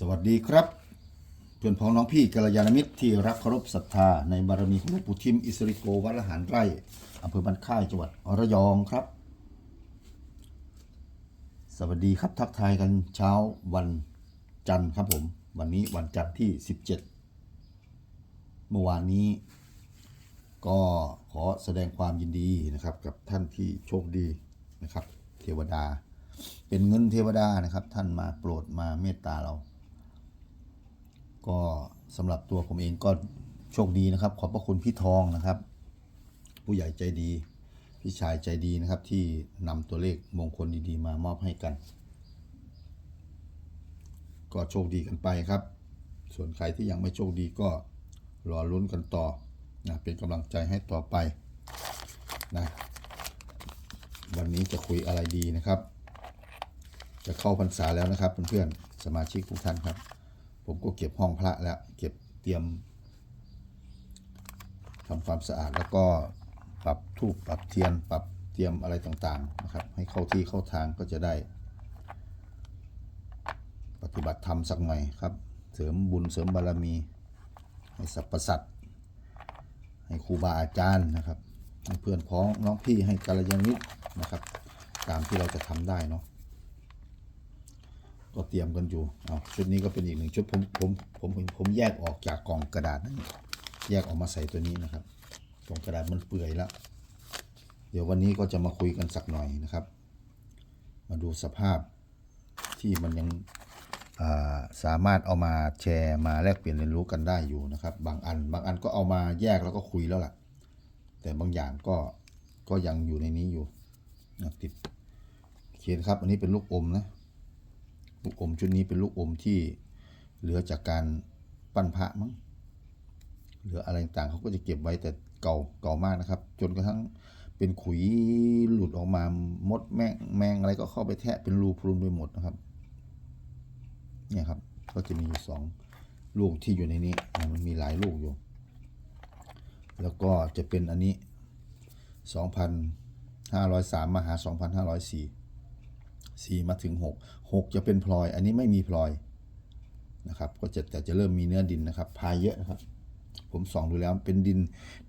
สวัสดีครับเพื่อนพ้องน้องพี่กัลยาณมิตรที่รักเคารพศรัทธาในบารมีของหลวงปู่ทิมอิสริโกวัดละหารไร่อำเภอบ้านค่ายจังหวัดระยองครับ สวัสดีครับทักทายกันเช้าวันจันทร์ครับผม วันนี้วันจันทร์ที่ 17 เมื่อวานนี้ ก็ขอแสดงความยินดีนะครับ กับท่านที่โชคดีนะครับ เทวดา เป็นเงินเทวดานะครับ ท่านมาโปรดมาเมตตาเรา ก็สำหรับตัวผมเองก็โชคดีนะครับ ขอบพระคุณพี่ทองนะครับ ผู้ใหญ่ใจดี พี่ชายใจดีนะครับ ที่นำตัวเลขมงคลดีๆ มามอบให้กัน ก็โชคดีกันไปครับ ส่วนใครที่ยังไม่โชคดีก็รอลุ้นกันต่อนะเป็นกำลังใจให้ต่อไปนะวันนี้จะคุยอะไรดีนะครับ จะเข้าพรรษาแล้วนะครับเพื่อนๆสมาชิกทุกท่านครับ ผมก็เก็บห้องพระแล้ว เก็บเตรียมทำความสะอาดแล้วก็ปรับทูปปรับเทียน ปรับเตรียมอะไรต่างๆนะครับ ให้เข้าที่เข้าทางก็จะได้ ปฏิบัติธรรมสักหน่อยครับ เสริมบุญเสริมบารมี ให้สรรพสัตว์ให้ครูบาอาจารย์นะครับให้เพื่อนพ้องน้องพี่ให้กัลยาณมิตรนะครับ ตามที่เราจะทำได้เนาะ ก็เตรียมกันอยู่เอาชุดนี้ก็เป็นอีกหนึ่งชุดผมผมผมผมผมแยกออกจากกล่องกระดาษนั้นแยกออกมาใส่ตัวนี้นะครับกล่องกระดาษมันเปื่อยแล้ว เดี๋ยววันนี้ก็จะมาคุยกันสักหน่อยนะครับ มาดูสภาพที่มันยังาสามารถเอามาแชร์มาแลกเปลี่ยนเรียนรู้กันได้อยู่นะครับ บางอัน บางอันก็เอามาแยกแล้วก็คุยแล้วล่ะ แต่บางอย่างก็ก็ยังอยู่ในนี้อยู่นะติดเขียนครับ อันนี้เป็นลูกอมนะ ลูกอมชุดนี้เป็นลูกอมที่เหลือจากการปั้นพระมั้งเหลืออะไรต่างเขาก็จะเก็บไว้แต่เก่าเก่ามากนะครับ จนกระทั่งเป็นขุยหลุดออกมามดแมงแมงอะไรก็เข้าไปแทะเป็นรูพรุนไปหมดนะครับ เนี่ยครับ ก็จะมีอยู่สองลูกที่อยู่ในนี้มันมีหลายลูกอยู่ แล้วก็จะเป็นอันนี้สองพันห้าร้อยสามมาหาส องพันห้าร้อยสี่มาถึงหกหกจะเป็นพลอย อันนี้ไม่มีพลอยนะครับ ก็จะแต่จะเริ่มมีเนื้อดินนะครับ พายเยอะนะครับ ผมส่องดูแล้วเป็นดิน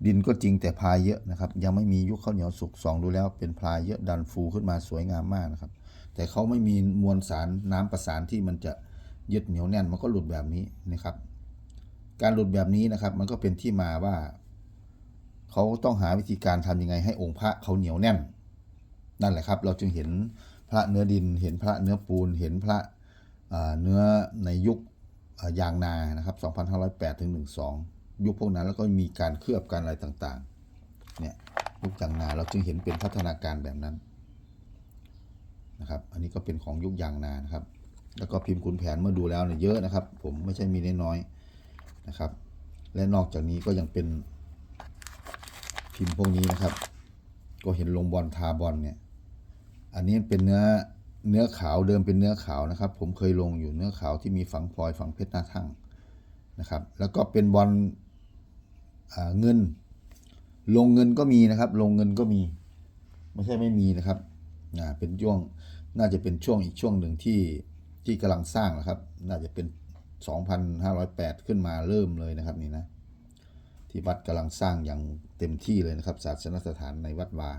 ดินก็จริงแต่พายเยอะนะครับ ยังไม่มียุคข้าวเหนียวสุกส่องดูแล้วเป็นพลายเยอะดันฟูขึ้นมาสวยงามมากนะครับ แต่เขาไม่มีมวลสารน้ำประสานที่มันจะยึดเหนียวแน่นมันก็หลุดแบบนี้นะครับ การหลุดแบบนี้นะครับ มันก็เป็นที่มาว่าเขาต้องหาวิธีการทำยังไงให้องค์พระเขาเหนียวแน่น นั่นแหละครับ เราจึงเห็น พระเนื้อดิน เห็นพระเนื้อปูน เห็นพระเนื้อในยุคอ่ายางนานะครับ 2508ถึง12 ยุคพวกนั้นแล้วก็มีการเคลือบการอะไรต่างๆ เนี่ยยุคยางนาเราจึงเห็นเป็นพัฒนาการแบบนั้นนะครับ อันนี้ก็เป็นของยุคยางนานะครับ แล้วก็พิมพ์คุณแผนเมื่อดูแล้วเนี่ยเยอะนะครับ ผมไม่ใช่มีน้อยๆนะครับ และนอกจากนี้ก็ยังเป็นพิมพ์พวกนี้นะครับ ก็เห็นลงบอลทาบอลเนี่ย อันนี้เป็นเนื้อเนื้อขาวเดิมเป็นเนื้อขาวนะครับ ผมเคยลงอยู่เนื้อขาวที่มีฝังพลอยฝังเพชรหน้าทั่งนะครับ แล้วก็เป็นบอลเงิน ลงเงินก็มีนะครับ ลงเงินก็มี ไม่ใช่ไม่มีนะครับอ่าเป็นช่วงน่าจะเป็นช่วงอีกช่วงหนึ่งที่ที่กำลังสร้างนะครับ น่าจะเป็น 2,508 ขึ้นมาเริ่มเลยนะครับนี่นะที่วัดกำลังสร้างอย่างเต็มที่เลยนะครับศาสนสถานในวัดวา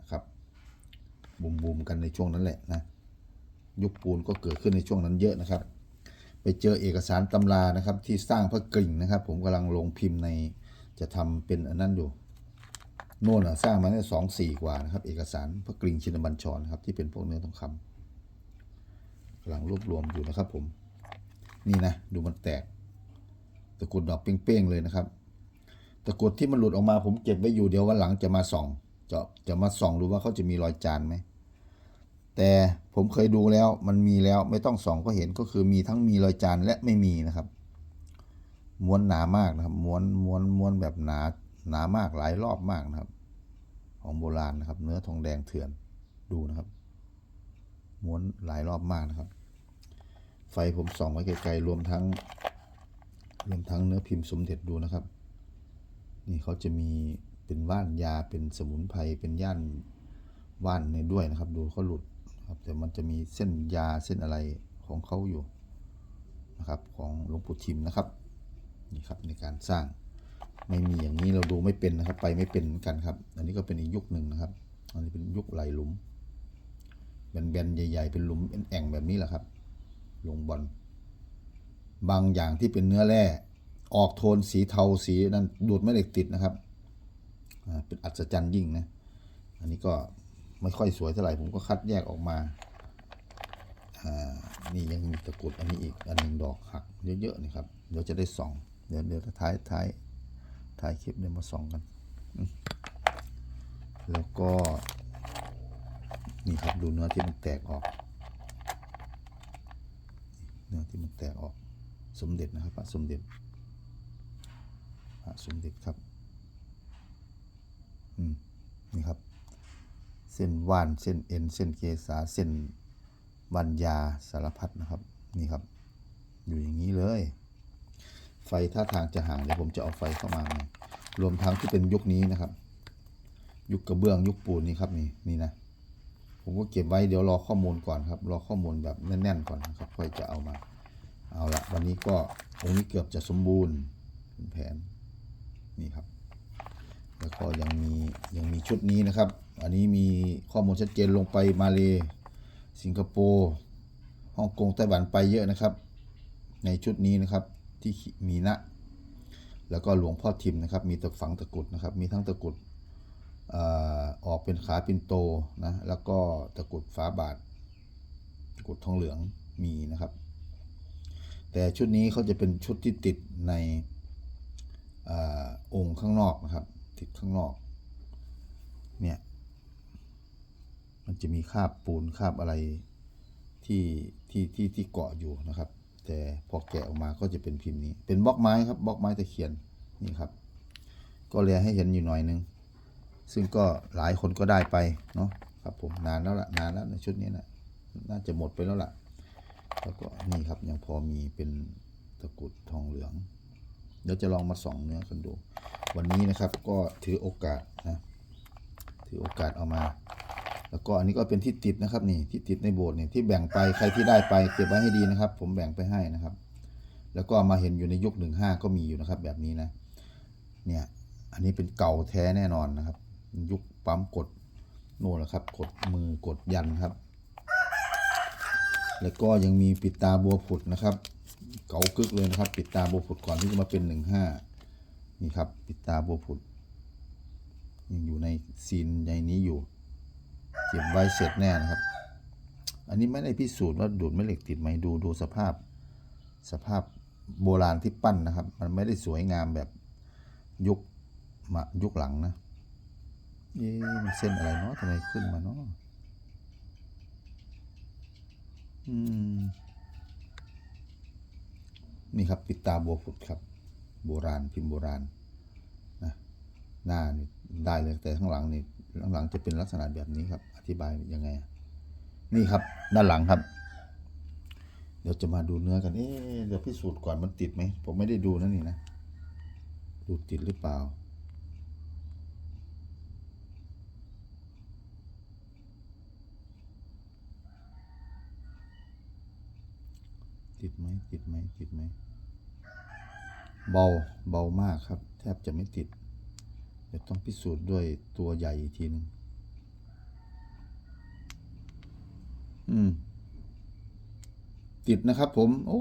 นะครับ บูมบูมกันในช่วงนั้นแหละนะยุคปูนก็เกิดขึ้นในช่วงนั้นเยอะนะครับ ไปเจอเอกสารตำรานะครับ ที่สร้างพระกริ่งนะครับ ผมกำลังลงพิมพ์ในจะทำเป็นอันนั้นอยู่โน่นอะสร้างมาตั้สองสี่กว่านะครับ เอกสารพระกริ่งชินบัญชรครับที่เป็นพวกเนื้อทองคำกำลังรวบรวมอยู่นะครับ ผม นี่นะดูมันแตกตะกรุดดอกเป้งๆเลยนะครับตะกรุดที่มันหลุดออกมาผมเก็บไว้อยู่เดี๋ยววันหลังจะมาส่อง จะจะมาส่องดูว่าเขาจะมีรอยจานไหม แต่ผมเคยดูแล้วมันมีแล้วไม่ต้องส่องก็เห็นก็คือมีทั้งมีรอยจานและไม่มีนะครับ ม้วนหนามากนะครับ ม้วนม้วนม้วนแบบหนาหนามากหลายรอบมากนะครับ ของโบราณนะครับ เนื้อทองแดงเถื่อนดูนะครับ ม้วนหลายรอบมากนะครับ ไฟผมส่องไว้ไกลๆรวมทั้งรวมทั้งเนื้อพิมพ์สมเด็จดูนะครับ นี่เขาจะมี เป็นว่านยาเป็นสมุนไพรเป็นย่านว่านในด้วยนะครับ ดูเขาหลุดครับแต่มันจะมีเส้นยาเส้นอะไรของเขาอยู่นะครับของหลวงปู่ทิมนะครับนี่ครับในการสร้างไม่มีอย่างนี้เราดูไม่เป็นนะครับ ไปไม่เป็นกันครับ อันนี้ก็เป็นอีกยุคหนึ่งนะครับ อันนี้เป็นยุคไหลหลุมแบนๆใหญ่ ๆ เป็นหลุมเป็นแอ่งแบบนี้แหละครับลงบอลบางอย่างที่เป็นเนื้อแร่ออกโทนสีเทาสีนั้นดูดไม่เหล็กติดนะครับ เป็นอัศจรรย์ยิ่งนะ อันนี้ก็ไม่ค่อยสวยเท่าไหร่ผมก็คัดแยกออกมาอ่านี่ยังมีตะกรุดอันนี้อีกอันหนึ่งดอกหักเยอะๆนี่ครับ เดี๋ยวจะได้ส่อง เดี๋ยวเดี๋ยวท้ายท้ายท้ายคลิปเดี๋ยวมาส่องกัน แล้วก็นี่ครับดูเนื้อที่มันแตกออก เนื้อที่มันแตกออกสมเด็จนะครับพระสมเด็จพระสมเด็จครับ นี่ครับ เส้นว่าน เส้นเอ็น เส้นเกษา เส้นบัญญาสารพัดนะครับ นี่ครับ อยู่อย่างนี้เลย ไฟท่าทางจะห่างเดี๋ยวผมจะเอาไฟเข้ามาหน่รวมทั้งที่เป็นยุคนี้นะครับ ยุคกระเบื้องยุคปูนนี่ครับนี่นี่นะผมก็เก็บไว้เดี๋ยวรอข้อมูลก่อนครับรอข้อมูลแบบแน่นๆก่อนครับค่อยจะเอามา เอาละวันนี้ก็องค์นี้เกือบจะสมบูรณ์เป็นแผนนี่ครับ แล้วก็ยังมียังมีชุดนี้นะครับ อันนี้มีข้อมูลชัดเจนลงไปมาเลสิงคโปร์ฮ่องกงไต้หวันไปเยอะนะครับ ในชุดนี้นะครับที่มีนะ แล้วก็หลวงพ่อทิมนะครับ มีตะฝังตะกรุดนะครับ มีทั้งตะกรุดอออกเป็นขาปินโตนะแล้วก็ตะกรุดฝาบาทตะกรุดทองเหลืองมีนะครับ แต่ชุดนี้เขาจะเป็นชุดที่ติดในอองค์ข้างนอกนะครับ ติดข้างนอก เนี่ย มันจะมีคราบปูนคราบอะไรที่ที่ที่ที่เกาะอยู่นะครับ แต่พอแกะออกมาก็จะเป็นพิมพ์นี้ เป็นบล็อกไม้ครับบล็อกไม้ตะเคียนนี่ครับ ก็เลยให้เห็นอยู่หน่อยนึง ซึ่งก็หลายคนก็ได้ไปเนาะครับผมนานแล้วละนานแล้วในชุดนี้นะน่าจะหมดไปแล้วล่ะแล้วก็นี่ครับยังพอมีเป็นตะกรุดทองเหลือง เดี๋ยวจะลองมาส่องเนื้อกันดู วันนี้นะครับก็ถือโอกาสนะถือโอกาสเอามา แล้วก็อันนี้ก็เป็นที่ติดนะครับนี่ที่ติดในโบสถ์นี่ที่แบ่งไปใครที่ได้ไปเก็บไว้ให้ดีนะครับ ผมแบ่งไปให้นะครับ แล้วก็มาเห็นอยู่ในยุคหนึ่งห้าก็มีอยู่นะครับ แบบนี้นะเนี่ยอันนี้เป็นเก่าแท้แน่นอนนะครับ ยุคปั๊มกดโน่นแหละครับ กดมือกดยันครับ แล้วก็ยังมีปิดตาบัวผุดนะครับ เก่ากึกเลยนะครับ ปิดตาบัวผุดก่อนที่จะมาเป็นหนึ่งห้า นี่ครับ ปิดตาบัวผุด ยังอยู่ในซีนในนี้อยู่ เก็บไว้เสร็จแน่นะครับ อันนี้ไม่ได้พิสูจน์ว่าดูดไม่เหล็กติดไหมดูดูสภาพ สภาพโบราณที่ปั้นนะครับ มันไม่ได้สวยงามแบบยุคมายุคหลังนะเอ๊ะมันเส้นอะไรเนาะทำไมขึ้นมาเนาะอืมนี่ครับ ปิดตาบัวผุดครับ โบราณพิมพ์โบราณนะหน้านี่ได้เลยแต่ข้างหลังนี่ข้างหลังจะเป็นลักษณะแบบนี้ครับ อธิบายยังไง นี่ครับด้านหลังครับ เดี๋ยวจะมาดูเนื้อกันเอ๊ะเดี๋ยวพิสูจน์ก่อนมันติดไหมผมไม่ได้ดูนั่นนี่นะ ดูติดหรือเปล่าติดไหมติดไหมติดไหม เบาเบามากครับ แทบจะไม่ติดเดี๋ยวต้องพิสูจน์ด้วยตัวใหญ่อีกทีหนึ่งอืม ติดนะครับผม โอ้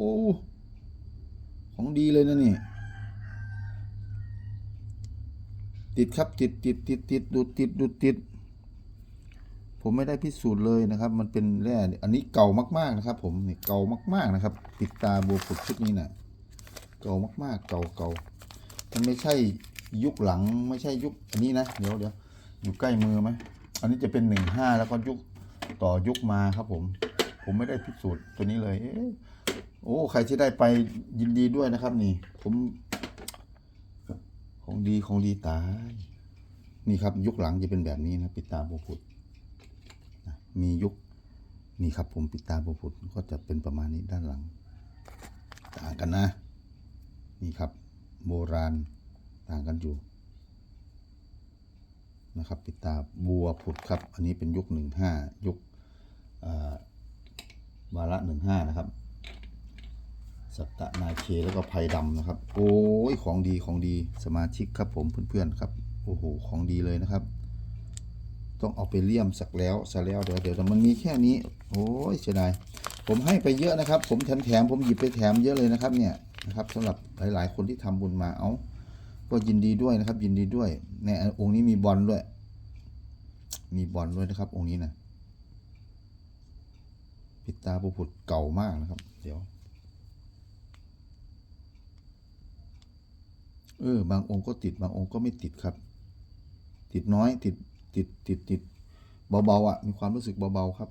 ของดีเลยนะนี่ ติดครับติดติดติดติดดูติดดูติด ผมไม่ได้พิสูจน์เลยนะครับ มันเป็นแร่อันนี้เก่ามากๆนะครับ ผมนี่เก่ามากๆนะครับปิดตาบัวผุดชุดนี้นะ่ะ ก่ามากๆ เก่าเก่ามันไม่ใช่ยุคหลังไม่ใช่ยุคอันนี้นะเดี๋ยวเดี๋ยวอยู่ใกล้มือไหมอันนี้จะเป็นหนึ่งห้าแล้วก็ยุคต่อยุคมาครับผม ผมไม่ได้พิสูจน์ตัวนี้เลยเอโอ้ใครที่ได้ไปยินดีด้วยนะครับ นี่ ผมของดีของดีตาย นี่ครับ ยุคหลังจะเป็นแบบนี้นะปิดตาโบวผุดมียุคนี่ครับผมปิดตาโบวผุดก็จะเป็นประมาณนี้ด้านหลังต่างกันนะ นี่ครับโบราณต่างกันอยู่นะครับปิดตาบัวผุดครับ อันนี้เป็นยุคหนึ่งห้ายุควาระหนึ่งห้านะครับสัตนาเคแล้วก็ไผ่ดำนะครับ โอ้ยของดีของดีสมาชิกครับผมเพื่อนๆครับโอ้โหของดีเลยนะครับ ต้องเอาไปเลี่ยมสักแล้วสักแล้วเดี๋ยวเดี๋ยวแต่มันมีแค่นี้ โอ้ยเสียดายผมให้ไปเยอะนะครับ ผมแถมแถมผมหยิบไปแถมเยอะเลยนะครับเนี่ย นะครับสำหรับหลาย ๆ คนที่ทำบุญมาเอาก็ยินดีด้วยนะครับ ยินดีด้วยในองค์นี้มีบอลด้วย มีบอลด้วยนะครับ องค์นี้นะปิดตาบุผุดเก่ามากนะครับ เดี๋ยว เออบางองค์ก็ติดบางองค์ก็ไม่ติดครับ ติดน้อยติดติดติดติดเบาๆอะ มีความรู้สึกเบาๆครับ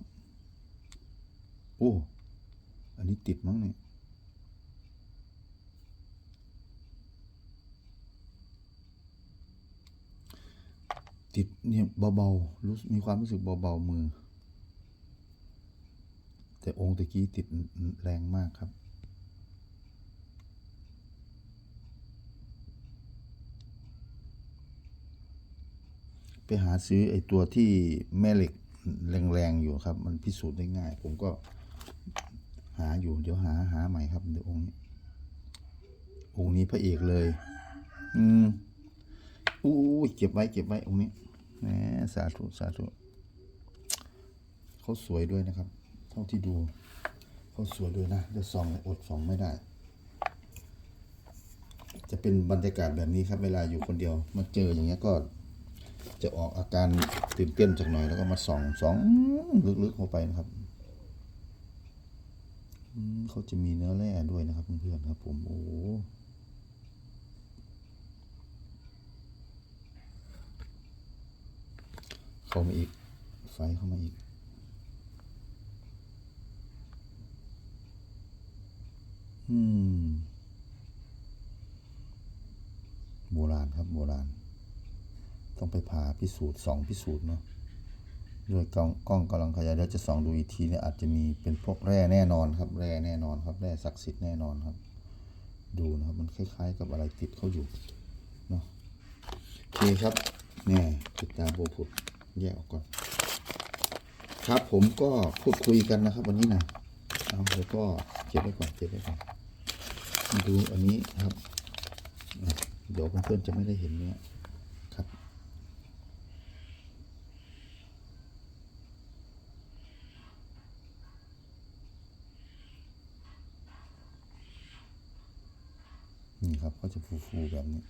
โอ้อันนี้ติดมั้งเนี่ย ติดเนี่ยเบาๆรู้สึกมีความรู้สึกเบาๆมือ แต่องค์ตะกี้ติดแรงมากครับ ไปหาซื้อไอ้ตัวที่แม่เหล็กแรงๆอยู่ครับ มันพิสูจน์ได้ง่าย ผมก็หาอยู่ เดี๋ยวหาหาใหม่ครับเดี๋ยวองค์นี้องค์นี้พระเอกเลย อืมอู้ยเก็บไว้เก็บไว้องค์นี้ แหมสาธุ สาธุเขาสวยด้วยนะครับ เท่าที่ดูเขาสวยด้วยนะจะส่องอดส่องไม่ได้ จะเป็นบรรยากาศแบบนี้ครับ เวลาอยู่คนเดียว มาเจออย่างเงี้ยก็ จะออกอาการตื่นเต้นจากหน่อยแล้วก็มาส่องส่องลึกๆเข้าไปนะครับเขาจะมีเนื้อแร่ด้วยนะครับเพื่อนๆครับ ผมโอ้ เข้ามาอีก ไฟเข้ามาอีก อืม โบราณครับโบราณ ต้องไปผ่าพิสูจน์สองพิสูจน์เนาะด้วยกล้องกล้องกำลังขยายเดี๋ยวจะส่องดูอีกทีเนี่ยอาจจะมีเป็นพวกแร่แน่นอนครับ แร่แน่นอนครับแร่ศักดิ์สิทธิ์แน่นอนครับ ดูนะครับ มันคล้ายๆกับอะไรติดเขาอยู่เนาะโอเคครับเนี่ยติดตามโบผุด แยกออกก่อน ครับผมก็พูดคุยกันนะครับ วันนี้นะเอาเดี๋ยวก็เก็บไว้ก่อนเก็บไว้ก่อนดูอันนี้ครับ เดี๋ยวเพื่อนๆจะไม่ได้เห็นเนื้อครับนี่ครับก็จะฟูๆแบบนี้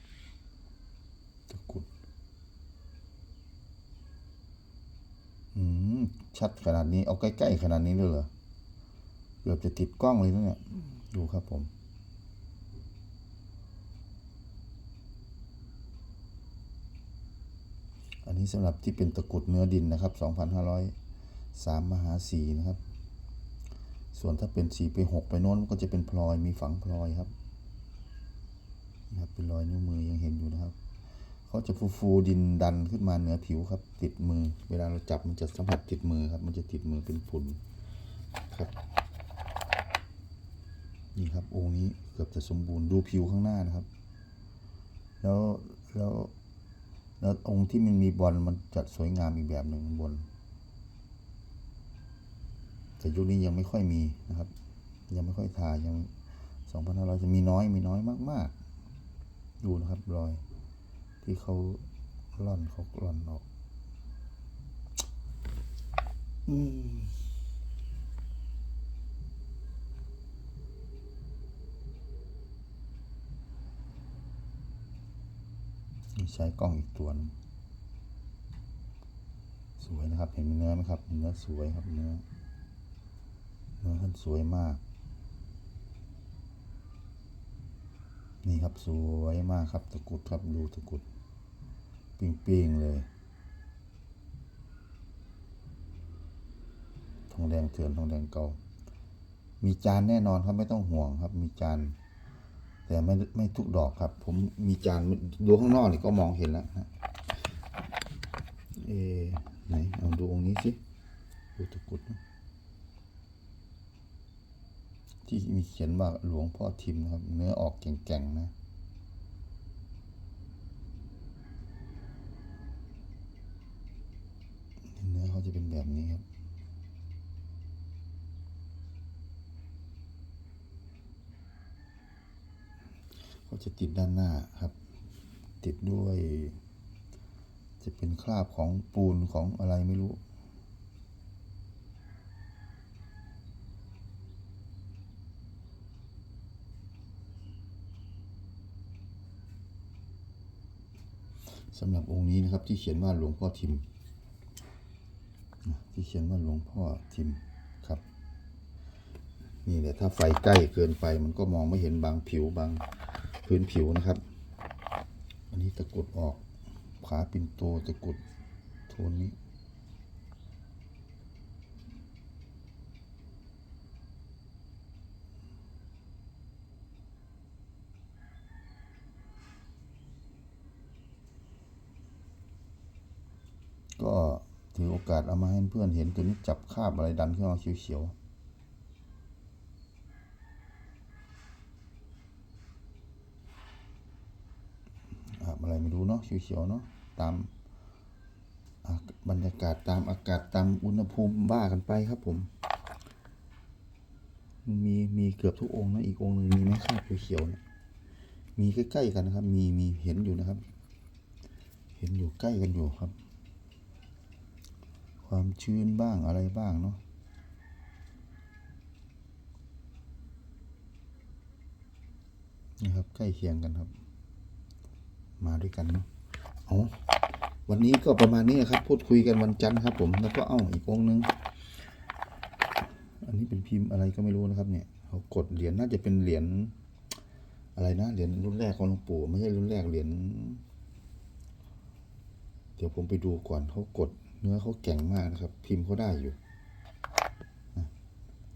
ตะกุด อืมชัดขนาดนี้ เอาใกล้ๆขนาดนี้เลยเหรอเกือบจะติดกล้องเลยนะเนี่ย ดูครับผม อันนี้สำหรับที่เป็นตะกุดเนื้อดินนะครับ 2,503มหาสีนะครับ ส่วนถ้าเป็นสีไปหกไปโน้นก็จะเป็นพลอยมีฝังพลอยครับนี่ครับเป็นรอยนิ้วมือยังเห็นอยู่นะครับ เขาจะฟูฟูดินดันขึ้นมาเหนือผิวครับ ติดมือ เวลาเราจับมันจะสัมผัสติดมือครับ มันจะติดมือเป็นฝุ่นครับ นี่ครับองค์นี้เกือบจะสมบูรณ์ดูผิวข้างหน้านะครับ แล้วแล้วแล้วองค์ที่มันมีบอลมันจะสวยงามอีกแบบหนึ่งบน แต่ยุคนี้ยังไม่ค่อยมีนะครับ ยังไม่ค่อยทายังสองพันห้าร้อยจะมีน้อยมีน้อยมาก ๆ ดูนะครับรอย ที่เขาหล่อนเขาหล่อนออก อืมใช้กล้องอีกตัวนึงสวยนะครับ เห็นเนื้อไหมครับ เนื้อสวยครับเนื้อเนื้อท่านสวยมาก นี่ครับสวยมากครับตะกุดครับดูตะกุดปิ้งๆเลย ทองแดงเถื่อนทองแดงเก่า มีจานแน่นอนครับไม่ต้องห่วงครับ มีจาน แต่ไม่ไม่ทุกดอกครับ ผมมีจานดูข้างนอกนี่ก็มองเห็นแล้วฮะเอไหนเอาดูองค์นี้สิดูตะกุดนะ ที่มีเขียนว่าหลวงพ่อทิมนะครับ เนื้อออกแก่งๆนะเนื้อเขาจะเป็นแบบนี้ครับเขาจะติดด้านหน้าครับ ติดด้วย จะเป็นคราบของปูนของอะไรไม่รู้ สำหรับองค์นี้นะครับ ที่เขียนว่าหลวงพ่อทิม ที่เขียนว่าหลวงพ่อทิมครับ นี่แหละถ้าไฟใกล้เกินไป มันก็มองไม่เห็นบางผิวบางพื้นผิวนะครับ อันนี้ตะกุดออกขาปินโตตะกุดโทนนี้ ก็ถือโอกาสเอามาให้เพื่อนเห็นตัวนี้จับคาบอะไรดันขึ้นมาเขียวๆอาบอะไรไม่รู้เนาะเขียวๆเนาะตามบรรยากาศตามอากาศตามอุณหภูมิบ้ากันไปครับผม มีมีเกือบทุกองค์นะอีกองค์หนึ่งมีไหมคราบเขียวๆเนี่ยมีใกล้ๆกันนะครับ มีมีเห็นอยู่นะครับ เห็นอยู่ใกล้กันอยู่ครับ ความชื้นบ้างอะไรบ้างเนาะนี่ครับใกล้เคียงกันครับ มาด้วยกันเนาะเอาวันนี้ก็ประมาณนี้ครับ พูดคุยกันวันจันทร์ครับ ผมแล้วก็เอ้าอีกองนึง อันนี้เป็นพิมพ์อะไรก็ไม่รู้นะครับ เนี่ยเขากดเหรียญน่าจะเป็นเหรียญอะไรนะเหรียญรุ่นแรกของหลวงปู่ไม่ใช่รุ่นแรกเหรียญเดี๋ยวผมไปดูก่อนเขากด เนื้อเขาแก่งมากนะครับ พิมพ์เขาได้อยู่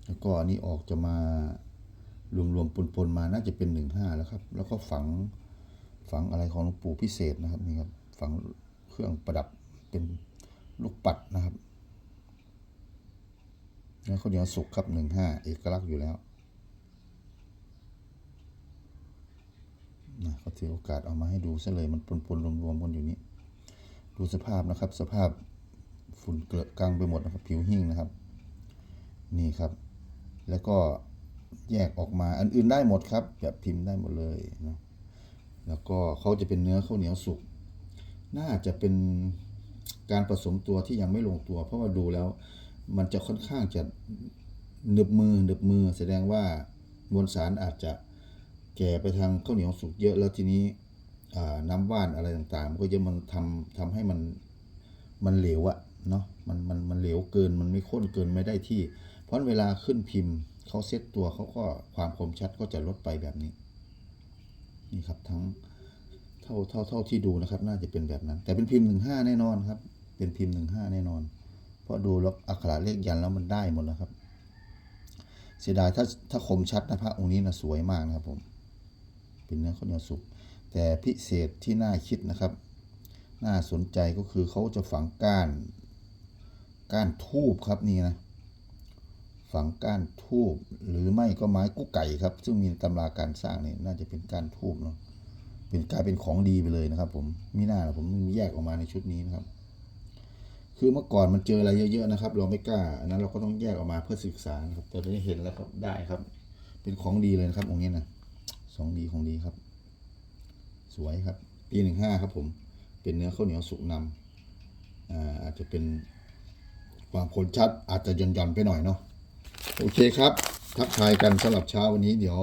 แล้วก็อันนี้ออกจะมารวมๆปนๆมาน่าจะเป็นหนึ่งห้าแล้วครับ แล้วก็ฝังฝังอะไรของหลวงปู่พิเศษนะครับนี่ครับฝังเครื่องประดับเป็นลูกปัดนะครับแล้วข้าวเหนียวสุกครับหนึ่งห้าเอกลักษณ์อยู่แล้วนะก็ถือโอกาสเอามาให้ดูซะเลยมันปนๆรวมๆกันอยู่นี้ ดูสภาพนะครับ สภาพ ฝุ่นเกลอะกลางไปหมดนะครับ ผิวหิ้งนะครับ นี่ครับ แล้วก็แยกออกมาอันอื่นได้หมดครับแบบพิมพ์ได้หมดเลยนะแล้วก็เขาจะเป็นเนื้อข้าวเหนียวสุกน่าจะเป็นการผสมตัวที่ยังไม่ลงตัว เพราะว่าดูแล้ว มันจะค่อนข้างจะหนึบมือหนึบมือ แสดงว่ามวลสารอาจจะแก่ไปทางข้าวเหนียวสุกเยอะแล้วทีนี้น้ำว่านอะไรต่างๆมันก็จะมันทำทำให้มันมันเหลวอะ เนาะมันมันมันเหลวเกินมันไม่ข้นเกินไม่ได้ที่ เพราะเวลาขึ้นพิมพ์เขาเซตตัวเขาก็ความคมชัดก็จะลดไปแบบนี้นี่ครับทั้งเท่าเท่าเท่าที่ดูนะครับ น่าจะเป็นแบบนั้น แต่เป็นพิมพ์หนึ่งห้าแน่นอนครับ เป็นพิมพ์หนึ่งห้าแน่นอน เพราะดูแล้วอักขระเลขยันแล้วมันได้หมดแล้วครับ เสียดายถ้าถ้าคมชัดนะพระองค์นี้นะสวยมากนะครับผม เป็นเนื้อข้าวเหนียวสุก แต่พิเศษที่น่าคิดนะครับ น่าสนใจก็คือเขาจะฝังก้าน ก้านทูบครับนี่นะ ฝังก้านทูบหรือไม่ก็ไม้กุ๊กไก่ครับ ซึ่งมีตำราการสร้างนี่น่าจะเป็นก้านทูบเนาะเป็นกลายเป็นของดีไปเลยนะครับผมมิน่าผมแยกออกมาในชุดนี้นะครับ คือเมื่อก่อนมันเจออะไรเยอะๆนะครับ เราไม่กล้าอันนั้นเราก็ต้องแยกออกมาเพื่อศึกษานะครับแต่ตอนนี้เห็นแล้วครับได้ครับ เป็นของดีเลยนะครับ องค์นี้นะสองดีของดีครับ สวยครับปีหนึ่งห้าครับผม เป็นเนื้อข้าวเหนียวสุกนำอ่าอาจจะเป็น ความคมชัดอาจจะหย่อนไปหน่อยเนาะโอเคครับ ทักทายกันสำหรับเช้าวันนี้เดี๋ยว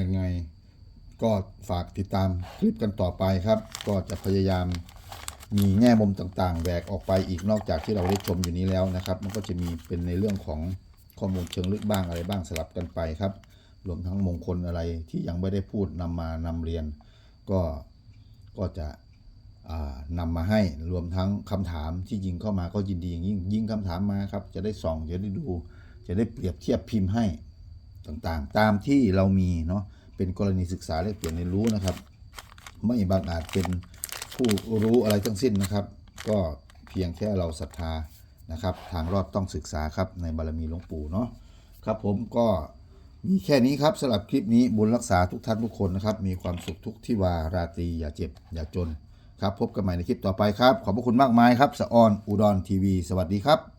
ยังไงก็ฝากติดตามคลิปกันต่อไปครับ ก็จะพยายามมีแง่มุมต่างๆแหวกออกไปอีกนอกจากที่เราได้ชมอยู่นี้แล้วนะครับ มันก็จะมีเป็นในเรื่องของข้อมูลเชิงลึกบ้างอะไรบ้างสลับกันไปครับ รวมทั้งมงคลอะไรที่ยังไม่ได้พูดนำมานำเรียน ก็ก็จะ นำมาให้รวมทั้งคำถามที่ยิงเข้ามาก็ยินดีอย่างยิ่งยิงคำถามมาครับ จะได้ส่องจะได้ดู จะได้เปรียบเทียบพิมพ์ให้ต่างๆ ตามที่เรามีเนาะเป็นกรณีศึกษาและเปลี่ยนเรียนรู้นะครับ ไม่บางอาจเป็นผู้รู้อะไรทั้งสิ้นนะครับ ก็เพียงแค่เราศรัทธานะครับ ทางรอดต้องศึกษาครับในบารมีหลวงปู่เนาะครับผมก็มีแค่นี้ครับสำหรับคลิปนี้บุญรักษาทุกท่านทุกคนนะครับ มีความสุขทุกที่วาราตรีอย่าเจ็บ อย่าจน ครับพบกันใหม่ในคลิปต่อไปครับ ขอบพระคุณมากมายครับสะออนอุดรทีวี สวัสดีครับ